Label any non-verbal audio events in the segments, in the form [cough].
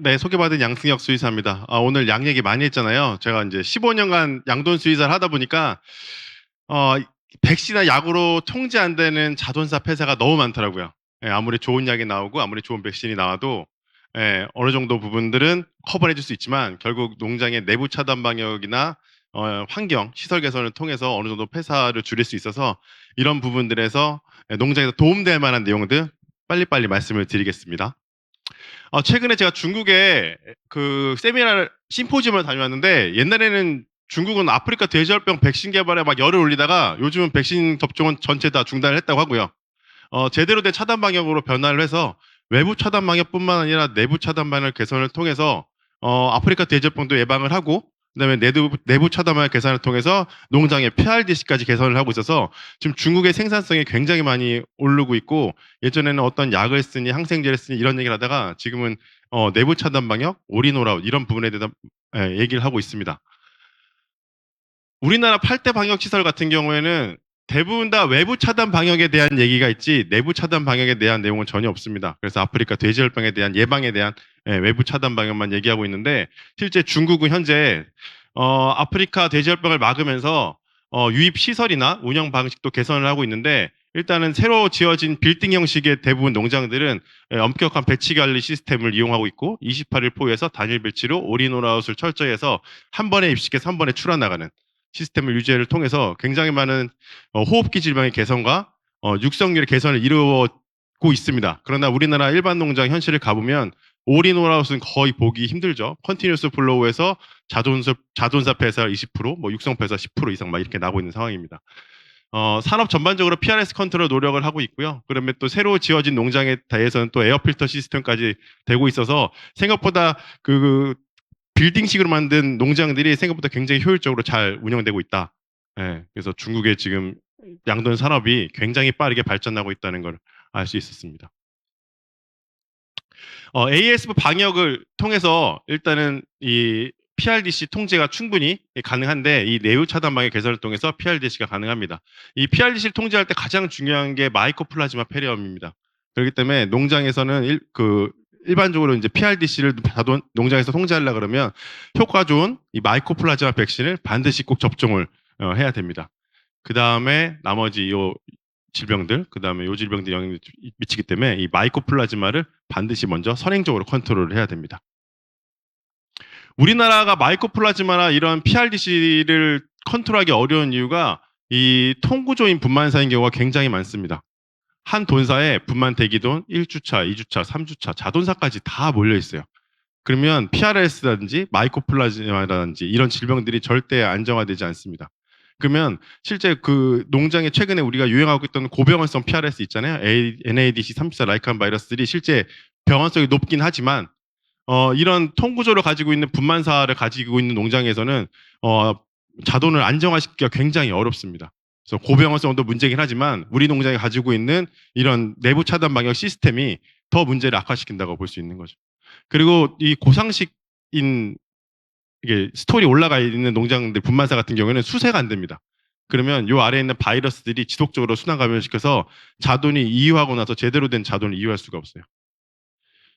네, 소개받은 양승혁 수의사입니다. 아, 오늘 양 얘기 많이 했잖아요. 제가 이제 15년간 양돈 수의사를 하다 보니까 어, 백시나 약으로 통제 안 되는 자돈사 폐사가 너무 많더라고요. 예, 아무리 좋은 약이 나오고 아무리 좋은 백신이 나와도 예, 어느 정도 부분들은 커버해 줄 수 있지만 결국 농장의 내부 차단 방역이나 어, 환경, 시설 개선을 통해서 어느 정도 폐사를 줄일 수 있어서 이런 부분들에서 예, 농장에서 도움될 만한 내용들 빨리빨리 말씀을 드리겠습니다. 어, 최근에 제가 중국에 그 세미나 심포지엄을 다녀왔는데 옛날에는 중국은 아프리카 돼지열병 백신 개발에 막 열을 올리다가 요즘은 백신 접종은 전체 다 중단을 했다고 하고요. 어, 제대로 된 차단 방역으로 변화를 해서 외부 차단 방역뿐만 아니라 내부 차단 방역 개선을 통해서 어, 아프리카 돼지열병도 예방을 하고 그다음에 내부, 내부 차단 방역 개선을 통해서 농장의 PRDC까지 개선을 하고 있어서 지금 중국의 생산성이 굉장히 많이 오르고 있고 예전에는 어떤 약을 쓰니 항생제를 쓰니 이런 얘기를 하다가 지금은 어, 내부 차단 방역, 올인오라웃 이런 부분에 대해서 예, 얘기를 하고 있습니다. 우리나라 8대 방역 시설 같은 경우에는 대부분 다 외부 차단 방역에 대한 얘기가 있지 내부 차단 방역에 대한 내용은 전혀 없습니다. 그래서 아프리카 돼지열병에 대한 예방에 대한 예, 외부 차단 방역만 얘기하고 있는데 실제 중국은 현재 어, 아프리카 돼지열병을 막으면서 어, 유입 시설이나 운영 방식도 개선을 하고 있는데 일단은 새로 지어진 빌딩 형식의 대부분 농장들은 예, 엄격한 배치 관리 시스템을 이용하고 있고 28일 포에서 단일 배치로 올인원아웃을 철저히 해서 한 번에 입식해서 한 번에 출하 나가는 시스템을 유지를 통해서 굉장히 많은 어, 호흡기 질병의 개선과 어, 육성률의 개선을 이루고 있습니다. 그러나 우리나라 일반 농장 현실을 가보면 올인원아웃은 거의 보기 힘들죠. 컨티뉴스 플로우에서 자동사, 자동사 폐사 20%, 뭐 육성 폐사 10% 이상 막 이렇게 나고 있는 상황입니다. 어, 산업 전반적으로 PRS 컨트롤 노력을 하고 있고요. 그러면 또 새로 지어진 농장에 대해서는 또 에어필터 시스템까지 되고 있어서 생각보다 그, 그 빌딩식으로 만든 농장들이 생각보다 굉장히 효율적으로 잘 운영되고 있다. 예, 그래서 중국의 지금 양돈 산업이 굉장히 빠르게 발전하고 있다는 걸 알 수 있었습니다. 어, ASF 방역을 통해서 일단은 이 PRDC 통제가 충분히 가능한데 이 내부 차단 방역 개선을 통해서 PRDC가 가능합니다. 이 PRDC를 통제할 때 가장 중요한 게 마이코플라즈마 페리엄입니다. 그렇기 때문에 농장에서는 일, 그 일반적으로 이제 PRDC를 자동 농장에서 통제하려 그러면 효과 좋은 이 마이코플라즈마 백신을 반드시 꼭 접종을 어, 해야 됩니다. 그 다음에 나머지 요 질병들, 그 다음에 요 질병들이 영향을 미치기 때문에 이 마이코플라즈마를 반드시 먼저 선행적으로 컨트롤을 해야 됩니다. 우리나라가 마이코플라즈마나 이런 PRDC를 컨트롤하기 어려운 이유가 이 통구조인 분만사인 경우가 굉장히 많습니다. 한 돈사에 분만 대기돈 1주차, 2주차, 3주차, 자돈사까지 다 몰려 있어요. 그러면 PRS라든지 마이코플라즈마라든지 이런 질병들이 절대 안정화되지 않습니다. 그러면 실제 그 농장에 최근에 우리가 유행하고 있던 고병원성 PRS 있잖아요. NADC 34 라이칸 바이러스들이 실제 병원성이 높긴 하지만 어, 이런 통구조를 가지고 있는 분만사를 가지고 있는 농장에서는 어, 자돈을 안정화시키기가 굉장히 어렵습니다. 그래서 고병원성도 문제긴 하지만 우리 농장이 가지고 있는 이런 내부 차단 방역 시스템이 더 문제를 악화시킨다고 볼 수 있는 거죠. 그리고 이 고상식인 이게 스토리 올라가 있는 농장들 분만사 같은 경우에는 수세가 안 됩니다. 그러면 요 아래에 있는 바이러스들이 지속적으로 순환 감염시켜서 자돈이 이유하고 나서 제대로 된 자돈을 이유할 수가 없어요.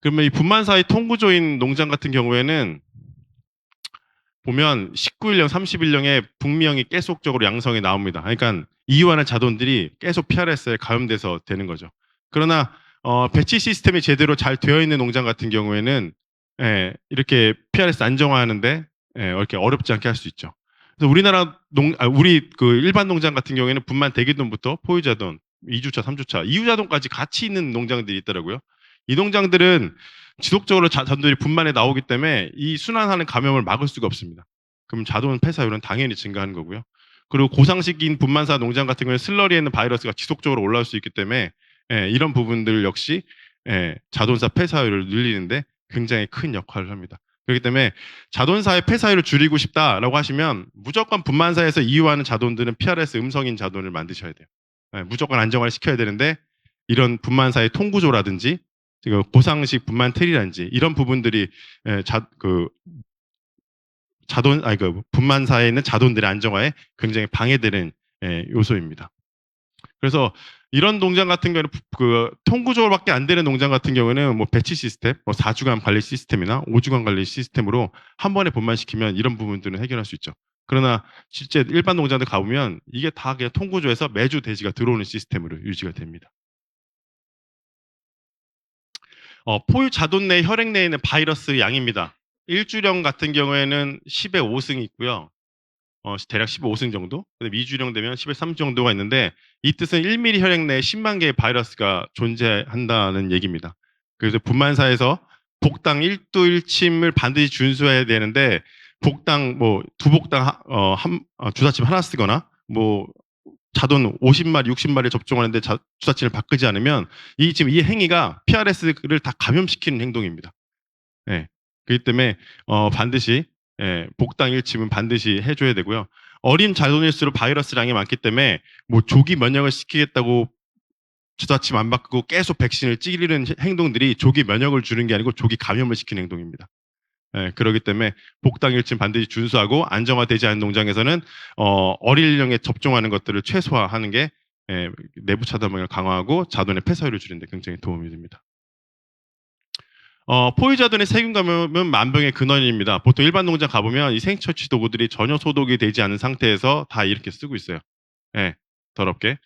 그러면 이 분만사의 통구조인 농장 같은 경우에는 보면 19일령, 30일령에 북미형이 계속적으로 양성이 나옵니다. 그러니까 이유하는 자돈들이 계속 PRS에 감염돼서 되는 거죠. 그러나 어, 배치 시스템이 제대로 잘 되어 있는 농장 같은 경우에는 예, 이렇게 PRS 안정화하는데 예, 이렇게 어렵지 않게 할 수 있죠. 그래서 우리나라 농, 아, 우리 그 일반 농장 같은 경우에는 분만 대기돈부터 포유자돈, 2주차, 3주차, 이유자돈까지 같이 있는 농장들이 있더라고요. 이 농장들은 지속적으로 자돈들이 분만에 나오기 때문에 이 순환하는 감염을 막을 수가 없습니다. 그럼 자돈 폐사율은 당연히 증가하는 거고요. 그리고 고상식인 분만사 농장 같은 경우에 슬러리에 있는 바이러스가 지속적으로 올라올 수 있기 때문에 예, 이런 부분들 역시 예, 자돈사 폐사율을 늘리는데 굉장히 큰 역할을 합니다. 그렇기 때문에 자돈사의 폐사율을 줄이고 싶다라고 하시면 무조건 분만사에서 이유하는 자돈들은 PRS 음성인 자돈을 만드셔야 돼요. 예, 무조건 안정화를 시켜야 되는데 이런 분만사의 통구조라든지 지금 고상식 분만 틀이라든지 이런 부분들이 예, 자, 그 자돈 아니 그 분만사에 있는 자돈들의 안정화에 굉장히 방해되는 예, 요소입니다. 그래서 이런 농장 같은 경우는 그 통구조절밖에 안 되는 농장 같은 경우는 뭐 배치 시스템, 뭐 4주간 관리 시스템이나 5주간 관리 시스템으로 한 번에 분만시키면 이런 부분들은 해결할 수 있죠. 그러나 실제 일반 농장들 가보면 이게 다 그냥 통구조에서 매주 돼지가 들어오는 시스템으로 유지가 됩니다. 어, 포유 자돈 내 혈액 내에 있는 바이러스 양입니다. 일주령 같은 경우에는 10에 5승이 있고요. 어, 대략 15승 정도. 근데 미주령 되면 10에 3 정도가 있는데 이 뜻은 1mm 혈액 내에 10만 개의 바이러스가 존재한다는 얘기입니다. 그래서 분만사에서 복당 1도 1침을 반드시 준수해야 되는데 복당 뭐 두 복당 하- 어, 한 어, 주사침 하나 쓰거나 뭐 자돈 50마리, 60마리 접종하는데 자- 주사침을 바꾸지 않으면 이 지금 이 행위가 PRS를 다 감염시키는 행동입니다. 예. 그렇기 때문에 어, 반드시 예, 복당 일 침은 반드시 해줘야 되고요. 어린 자손일수록 바이러스량이 많기 때문에 뭐 조기 면역을 시키겠다고 주사침 안 바꾸고 계속 백신을 찌르는 행동들이 조기 면역을 주는 게 아니고 조기 감염을 시키는 행동입니다. 예, 그렇기 때문에 복당 일침 반드시 준수하고 안정화되지 않은 농장에서는 어, 어린이령에 접종하는 것들을 최소화하는 게 예, 내부 차단방을 강화하고 자돈의 폐사율을 줄이는 데 굉장히 도움이 됩니다. 어, 포유자돈의 세균 감염은 만병의 근원입니다. 보통 일반 농장 가보면 이 생처치 도구들이 전혀 소독이 되지 않은 상태에서 다 이렇게 쓰고 있어요. 예, 더럽게.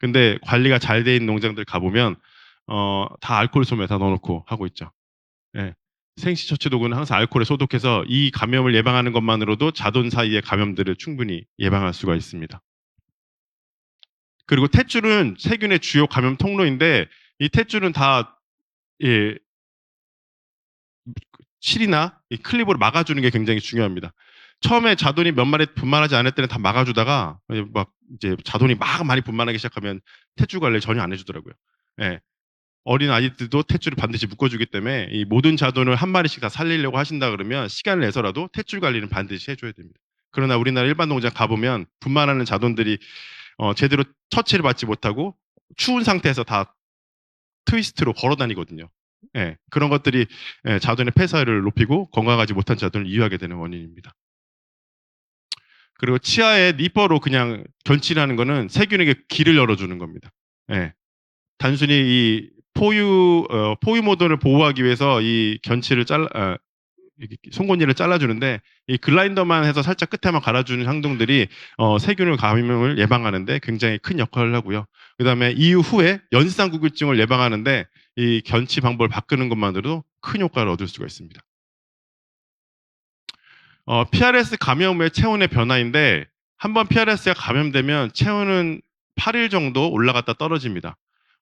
근데 관리가 잘 돼 있는 농장들 가보면 어, 다 알코올 솜에다 넣어놓고 하고 있죠. 예. 생시 처치 도구는 항상 알코올에 소독해서 이 감염을 예방하는 것만으로도 자돈 사이의 감염들을 충분히 예방할 수가 있습니다. 그리고 탯줄은 세균의 주요 감염 통로인데 이 탯줄은 다 예, 실이나 이 클립으로 막아주는 게 굉장히 중요합니다. 처음에 자돈이 몇 마리 분만하지 않을 때는 다 막아주다가 막 이제 자돈이 막 많이 분만하기 시작하면 탯줄 관리 전혀 안 해주더라고요. 예. 어린 아이들도 탯줄을 반드시 묶어주기 때문에 이 모든 자돈을 한 마리씩 다 살리려고 하신다 그러면 시간을 내서라도 탯줄 관리는 반드시 해줘야 됩니다. 그러나 우리나라 일반 농장 가보면 분만하는 자돈들이 어, 제대로 처치를 받지 못하고 추운 상태에서 다 트위스트로 걸어 다니거든요. 예, 그런 것들이 예, 자돈의 폐사율을 높이고 건강하지 못한 자돈을 이유하게 되는 원인입니다. 그리고 치아에 니퍼로 그냥 견치하는 거는 세균에게 길을 열어주는 겁니다. 예, 단순히 이 포유 어, 포유 모던을 보호하기 위해서 이 견치를 잘라 아, 이렇게 송곳니를 잘라주는데 이 글라인더만 해서 살짝 끝에만 갈아주는 행동들이 어, 세균을 감염을 예방하는데 굉장히 큰 역할을 하고요. 그다음에 이후에 연상구균증을 예방하는데 이 견치 방법을 바꾸는 것만으로도 큰 효과를 얻을 수가 있습니다. 어, PRS 감염 후의 체온의 변화인데 한번 PRS가 감염되면 체온은 8일 정도 올라갔다 떨어집니다.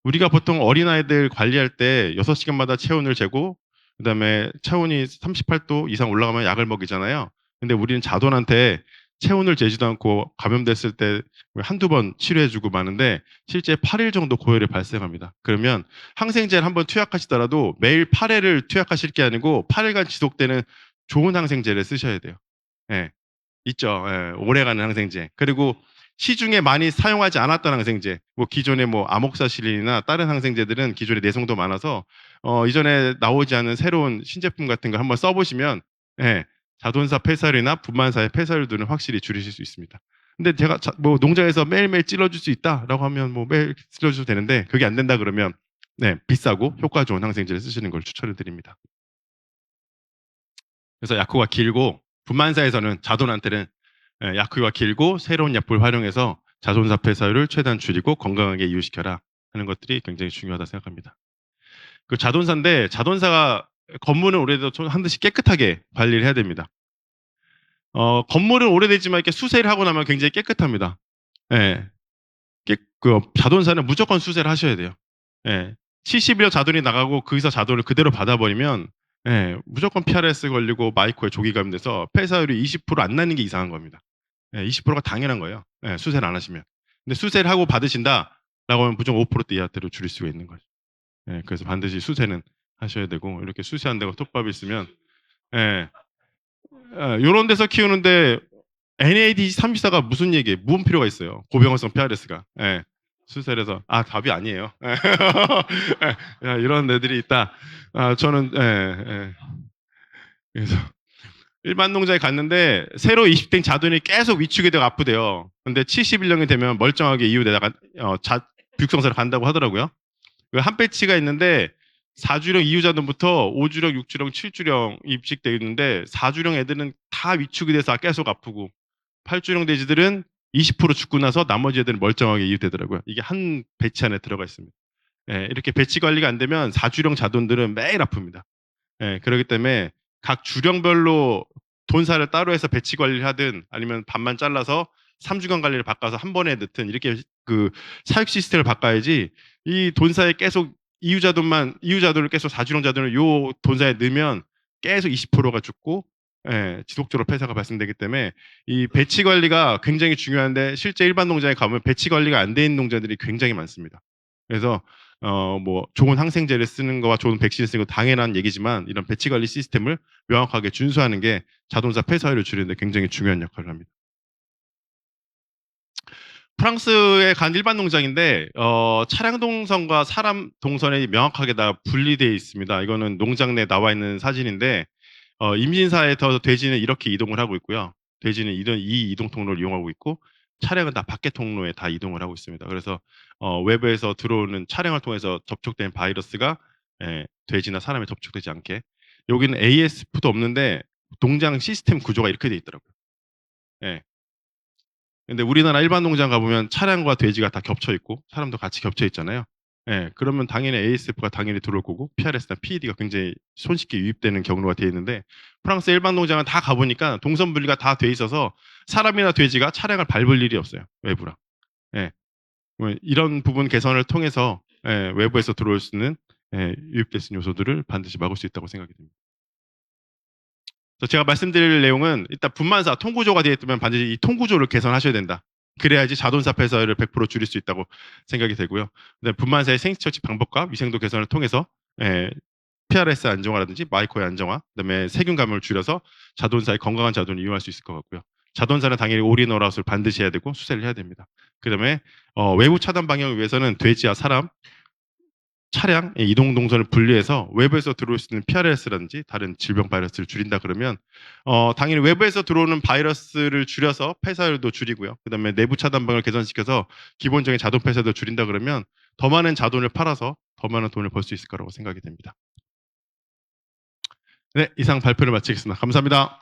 우리가 보통 어린아이들 관리할 때 6시간마다 체온을 재고 그다음에 체온이 38도 이상 올라가면 약을 먹이잖아요. 근데 우리는 자돈한테 체온을 재지도 않고 감염됐을 때 한두 번 치료해주고 마는데 실제 8일 정도 고열이 발생합니다. 그러면 항생제를 한번 투약하시더라도 매일 8회를 투약하실 게 아니고 8일간 지속되는 좋은 항생제를 쓰셔야 돼요. 예. 있죠. 예, 오래가는 항생제. 그리고 시중에 많이 사용하지 않았던 항생제, 뭐 기존의 뭐 아목사실린이나 다른 항생제들은 기존에 내성도 많아서 어, 이전에 나오지 않은 새로운 신제품 같은 거 한번 써보시면 예, 자돈사 폐사율이나 분만사의 폐사율들은 확실히 줄이실 수 있습니다. 근데 제가 자- 뭐 농장에서 매일매일 찔러줄 수 있다라고 하면 뭐 매일 찔러줘도 되는데 그게 안 된다 그러면 네, 비싸고 효과 좋은 항생제를 쓰시는 걸 추천을 드립니다. 그래서 약효가 길고 분만사에서는 자돈한테는 예, 약효가 길고 새로운 약품을 활용해서 자손사 폐사율을 최대한 줄이고 건강하게 이유시켜라 하는 것들이 굉장히 중요하다 생각합니다. 그 자돈사인데 자돈사가 건물은 좀한 듯이 깨끗하게 관리를 해야 됩니다. 어, 건물은 오래되지만 이렇게 수세를 하고 나면 굉장히 깨끗합니다. 예. 깨, 그 자돈사는 무조건 수세를 하셔야 돼요. 예. 70일 자돈이 나가고 거기서 자돈을 그대로 받아버리면 예, 무조건 PRS 걸리고 마이코에 조기 감 돼서 폐사율이 20%안 나는 게 이상한 겁니다. 예, 20%가 당연한 거예요. 예, 수세를 안 하시면. 근데 수세를 하고 받으신다라고 하면 무조건 5%대 이하대로 줄일 수가 있는 거죠. 예, 그래서 반드시 수세는 하셔야 되고 이렇게 수세 안 되고 톱밥 있으면 예, 이런 데서 키우는데 NAD 34가 무슨 얘기예요? 무슨 필요가 있어요? 고병원성 PRS가. 예. 수세를 해서 아 답이 아니에요. [laughs] 예, 야, 이런 애들이 있다. 아, 저는 예, 예. 그래서 일반 농장에 갔는데 새로 20대 자돈이 계속 위축이 되고 아프대요. 근데 71년이 되면 멀쩡하게 이유되다가 어, 자, 비육성사를 간다고 하더라고요. 그한 배치가 있는데 4주령 2유자돈부터 5주령, 6주령, 7주령 입식되어 있는데 4주령 애들은 다 위축이 돼서 계속 아프고 8주령 돼지들은 20% 죽고 나서 나머지 애들은 멀쩡하게 이웃되더라고요. 이게 한 배치 안에 들어가 있습니다. 예, 이렇게 배치 관리가 안 되면 4주령 자돈들은 매일 아픕니다. 예, 그렇기 때문에 각 주령별로 돈사를 따로 해서 배치 관리를 하든 아니면 반만 잘라서 3주간 관리를 바꿔서 한 번에 넣든 이렇게 그 사육 시스템을 바꿔야지 이 돈사에 계속 이유자 돈만 이유자 돈을 계속 4주령 자돈을 요 돈사에 넣으면 계속 20%가 죽고 예, 지속적으로 폐사가 발생되기 때문에 이 배치 관리가 굉장히 중요한데 실제 일반 농장에 가면 배치 관리가 안 돼 있는 농장들이 굉장히 많습니다. 그래서 어 뭐 좋은 항생제를 쓰는 거와 좋은 백신을 쓰는 거 당연한 얘기지만 이런 배치 관리 시스템을 명확하게 준수하는 게 자동차 폐사율을 줄이는데 굉장히 중요한 역할을 합니다. 프랑스에 간 일반 농장인데 어, 차량 동선과 사람 동선이 명확하게 다 분리되어 있습니다. 이거는 농장 내 나와 있는 사진인데 어, 임신사에서 돼지는 이렇게 이동을 하고 있고요. 돼지는 이런 이 이동 통로를 이용하고 있고 차량은 다 밖에 통로에 다 이동을 하고 있습니다. 그래서 어, 외부에서 들어오는 차량을 통해서 접촉된 바이러스가 예, 돼지나 사람에 접촉되지 않게 여기는 ASF도 없는데 농장 시스템 구조가 이렇게 돼 있더라고요. 예. 근데 우리나라 일반 농장 가보면 차량과 돼지가 다 겹쳐 있고 사람도 같이 겹쳐 있잖아요. 예, 그러면 당연히 ASF가 당연히 들어올 거고 PRS나 PED가 굉장히 손쉽게 유입되는 경로가 되어 있는데 프랑스 일반 농장은 다 가보니까 동선 분리가 다 돼 있어서 사람이나 돼지가 차량을 밟을 일이 없어요 외부랑. 예, 뭐 이런 부분 개선을 통해서 예, 외부에서 들어올 수 있는 예, 유입될 수 요소들을 반드시 막을 수 있다고 생각이 됩니다. 제가 말씀드릴 내용은 일단 분만사 통구조가 되어 있다면 반드시 이 통구조를 개선하셔야 된다. 그래야지 자동차 폐사율을 100% 줄일 수 있다고 생각이 되고요. 분만사의 생식처치 방법과 위생도 개선을 통해서 예, PRS 안정화라든지 마이코의 안정화, 그다음에 세균 감염을 줄여서 자동차의 건강한 자돈을 이용할 수 있을 것 같고요. 자동차는 당연히 올인원아웃을 반드시 해야 되고 수세를 해야 됩니다. 그다음에 어, 외부 차단 방향을 위해서는 돼지와 사람, 차량 의 이동 동선을 분리해서 외부에서 들어올 수 있는 PRS라든지 다른 질병 바이러스를 줄인다 그러면 어, 당연히 외부에서 들어오는 바이러스를 줄여서 폐사율도 줄이고요. 그다음에 내부 차단방을 개선시켜서 기본적인 자동 폐사도 줄인다 그러면 더 많은 자돈을 팔아서 더 많은 돈을 벌 수 있을 거라고 생각이 됩니다. 네, 이상 발표를 마치겠습니다. 감사합니다.